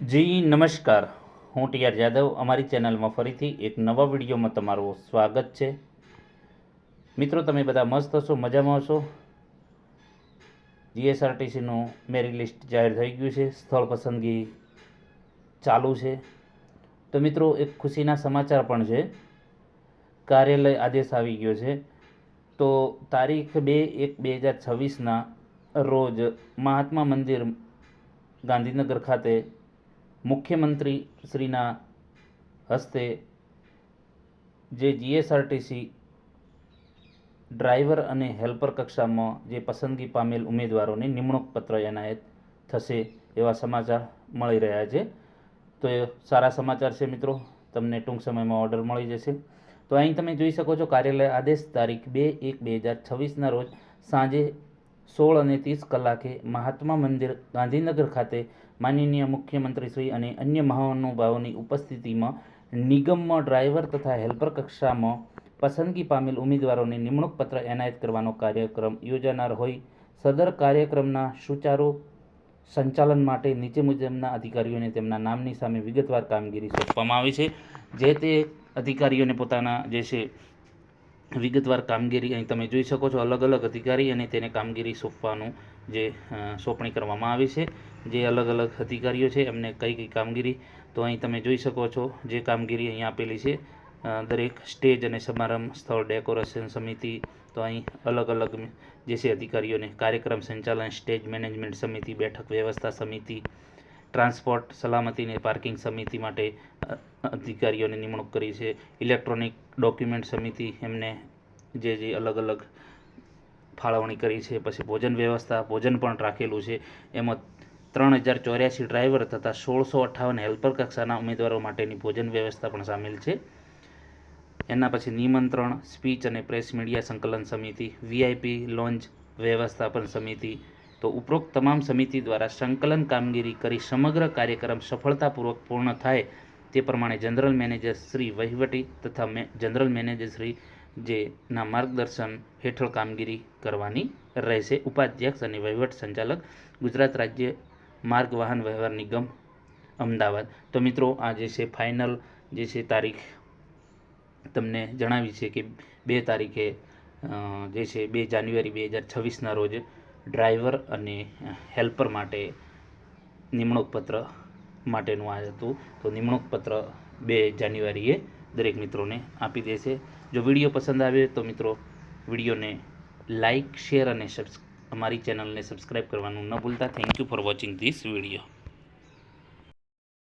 જી, નમસ્કાર. હું T R Jadav. અમારી ચેનલમાં ફરીથી એક નવા વિડીયોમાં તમારું સ્વાગત છે. મિત્રો, તમે બધા મસ્ત હશો, મજામાં હશો? જીએસઆરટીસીનું મેરિટ લિસ્ટ જાહેર થઈ ગયું છે. સ્થળ પસંદગી ચાલુ છે. તો મિત્રો, એક ખુશીના સમાચાર પણ છે. કાર્યાલય આદેશ આવી ગયો છે. તો તારીખ બે એક બે હજાર છવ્વીસના રોજ મહાત્મા મંદિર ગાંધીનગર ખાતે મુખ્યમંત્રી શ્રીના હસ્તે જે જીએસઆરટીસી ડ્રાઈવર અને હેલ્પર કક્ષામાં જે પસંદગી પામેલ ઉમેદવારોને નિમણૂક પત્ર એનાયત થશે એવા સમાચાર મળી રહ્યા છે. તો એ સારા સમાચાર છે મિત્રો. તમને ટૂંક સમયમાં ઓર્ડર મળી જશે. તો અહીં તમે જોઈ શકો છો કાર્યાલય આદેશ તારીખ બે એક બે હજાર છવ્વીસના રોજ સાંજે સોળ અને ત્રીસ કલાકે મહાત્મા મંદિર ગાંધીનગર ખાતે માનનીય મુખ્યમંત્રીશ્રી અને અન્ય મહાનુભાવોની ઉપસ્થિતિમાં નિગમમાં ડ્રાઈવર તથા હેલ્પર કક્ષામાં પસંદગી પામેલ ઉમેદવારોને નિમણૂક પત્ર એનાયત કરવાનો કાર્યક્રમ યોજાનાર હોય. સદર કાર્યક્રમના સુચારુ સંચાલન માટે નીચે મુજબના અધિકારીઓને તેમના નામની સામે વિગતવાર કામગીરી સોંપવામાં આવી છે. જે તે અધિકારીઓને પોતાના જે છે વિગતવાર કામગીરી અહીં તમે જોઈ શકો છો. અલગ અલગ અધિકારી અને તેને કામગીરી સોંપવાનું જે સોંપણી કરવામાં આવી છે. જે અલગ અલગ અધિકારીઓ છે, એમને કઈ કઈ કામગીરી તો અહીં તમે જોઈ શકો છો. જે કામગીરી અહીં આપેલી છે દરેક સ્ટેજ અને સમારંભ સ્થળ ડેકોરેશન સમિતિ તો અહીં અલગ અલગ જે છે અધિકારીઓને કાર્યક્રમ સંચાલન, સ્ટેજ મેનેજમેન્ટ સમિતિ, બેઠક વ્યવસ્થા સમિતિ ટ્રાન્સપોર્ટ સલામતી અને પાર્કિંગ સમિતિ માટે અધિકારીઓની નિમણૂક કરી છે. ઇલેક્ટ્રોનિક ડોક્યુમેન્ટ સમિતિ એમને જે જે અલગ અલગ ફાળવણી કરી છે, પછી ભોજન વ્યવસ્થા, ભોજન પણ રાખેલું છે. એમાં ત્રણ હજાર ચોર્યાસી ડ્રાઈવર તથા સોળસો અઠ્ઠાવન હેલ્પર કક્ષાના ઉમેદવારો માટેની ભોજન વ્યવસ્થા પણ સામેલ છે. એના પછી નિમંત્રણ, સ્પીચ અને પ્રેસ મીડિયા સંકલન સમિતિ, વીઆઈપી લોન્ચ વ્યવસ્થાપન સમિતિ તો ઉપરોક્ત તમામ સમિતિ દ્વારા સંકલન કામગીરી કરી સમગ્ર કાર્યક્રમ સફળતાપૂર્વક પૂર્ણ થાય તે પ્રમાણે જનરલ મેનેજર શ્રી વહીવટી તથા જનરલ મેનેજર શ્રી જે ના માર્ગદર્શન હેઠળ કામગીરી કરવાની રહેશે. ઉપાધ્યક્ષ અને વહીવટ સંચાલક, ગુજરાત રાજ્ય માર્ગ વાહન વ્યવહાર નિગમ, અમદાવાદ. તો મિત્રો, આ જે છે ફાઇનલ જે છે તારીખ, તમને જણાવી છે કે બે તારીખે જે છે બે જાન્યુઆરી બે હજાર છવ્વીસના રોજ ડ્રાઈવર અને હેલ્પર માટે નિમણૂક પત્ર માટેનું આ હતું. તો નિમણૂક પત્ર બે જાન્યુઆરીએ દરેક મિત્રોને આપી દેશે જો વીડિયો પસંદ આવે તો મિત્રો વિડીયોને લાઇક શેર અને સબ્સ, અમારી ચેનલને સબસ્ક્રાઈબ કરવાનું ન ભૂલતા. Thank you for watching this video.